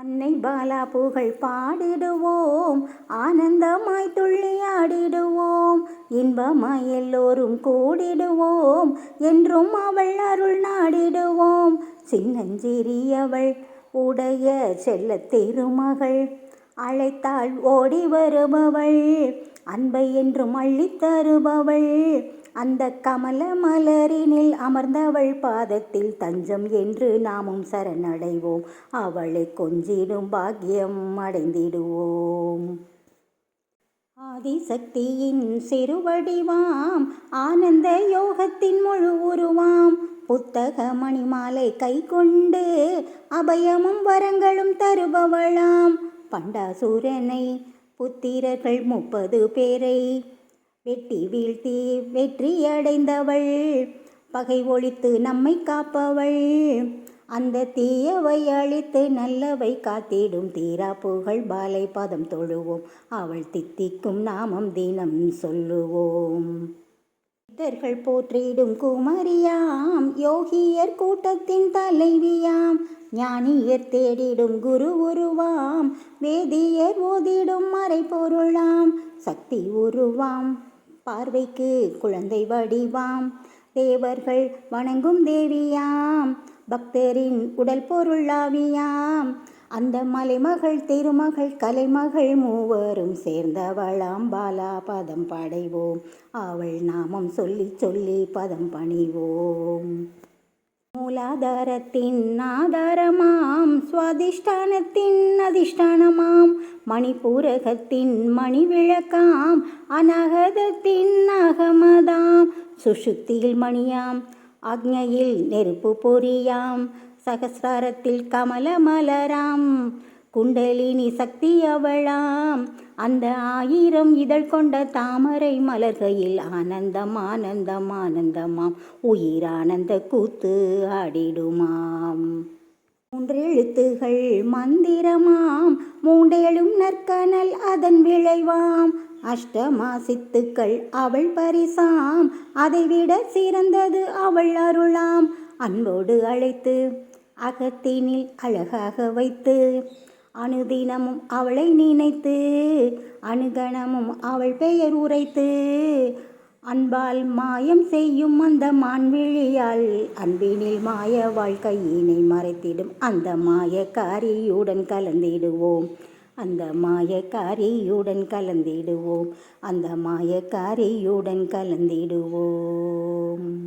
அன்னை பாலா புகழ் பாடிடுவோம். ஆனந்தமாய் துள்ளியாடிடுவோம். இன்பமாய் எல்லோரும் கூடிடுவோம். என்றும் அவள் அருள் நாடிடுவோம். சின்னஞ்சிறியவள் உடைய செல்ல திருமகள் அழைத்தாள் ஓடி வருபவள் அன்பை என்றும் அள்ளித் தருபவள் அந்த கமல மலரினில் அமர்ந்தவள். பாதத்தில் தஞ்சம் என்று நாமும் சரணடைவோம். அவளை கொஞ்சிடும் பாக்கியம் அடைந்திடுவோம். ஆதிசக்தியின் சிறுவடிவாம் ஆனந்த யோகத்தின் முழு உருவாம். புத்தக மணிமாலை கை கொண்டு அபயமும் வரங்களும் தருபவளாம். பண்டாசூரனை புத்திரர்கள் முப்பது பேரை வெட்டி வீழ்த்தி வெற்றியடைந்தவள் பகை ஒழித்து நம்மை காப்பவள். அந்த தீயவை அழித்து நல்லவை காத்திடும் தீரா புகழ் பாலை பதம் தொழுவோம். அவள் தித்திக்கும் நாமம் தினம் சொல்லுவோம். சித்தர்கள் போற்றிடும் குமரியாம் யோகியர் கூட்டத்தின் தலைவியாம் ஞானியர் தேடிடும் குரு உருவாம் வேதியர் ஓதிடும் மறைபொருளாம் சக்தி உருவாம் பார்வைக்கு குழந்தை வடிவாம் தேவர்கள் வணங்கும் தேவியாம் பக்தரின் உடல் பொருளாவியாம் அந்த மலைமகள் திருமகள் கலைமகள் மூவரும் சேர்ந்தவளாம் பாலா பதம் படைவோம். அவள் நாமம் சொல்லி சொல்லி பதம் பணிவோம். மூலாதாரத்தின் ஆதாரமாம். சுவாதிஷ்டானத்தின் அதிஷ்டானமாம். மணிப்பூரகத்தின் மணி விளக்காம் அனகதத்தின் அகமதாம். சுஷுத்தியில் மணியாம். ஆக்ஞையில் நெருப்பு பொறியாம். சகசிராரத்தில் கமல மலராம். குண்டலினி சக்தி அவளாம். அந்த ஆயிரம் இதழ் கொண்ட தாமரை மலர்கையில் ஆனந்தம் ஆனந்தம் ஆனந்தமாம். உயிரானந்த கூத்து ஆடிடுமாம். மூன்றெழுத்துகள் மந்திரமாம். மூண்டேழும் நற்கனல் அதன் விளைவாம். அஷ்டமா சித்துக்கள் அவள் பரிசாம். அதைவிட சிறந்தது அவள் அருளாம். அன்போடு அழைத்து அகத்தினில் அழகாக வைத்து அனுதினமும் அவளை நினைத்து அனுகணமும் அவள் பெயர் உரைத்து அன்பால் மாயம் செய்யும் அந்த மான்விழியால் அன்பினில் மாய வாழ்க்கையினை மறைத்திடும் அந்த மாயக்காரியுடன் கலந்திடுவோம். அந்த மாயக்காரியுடன் கலந்திடுவோம். அந்த மாயக்காரியுடன் கலந்திடுவோம்.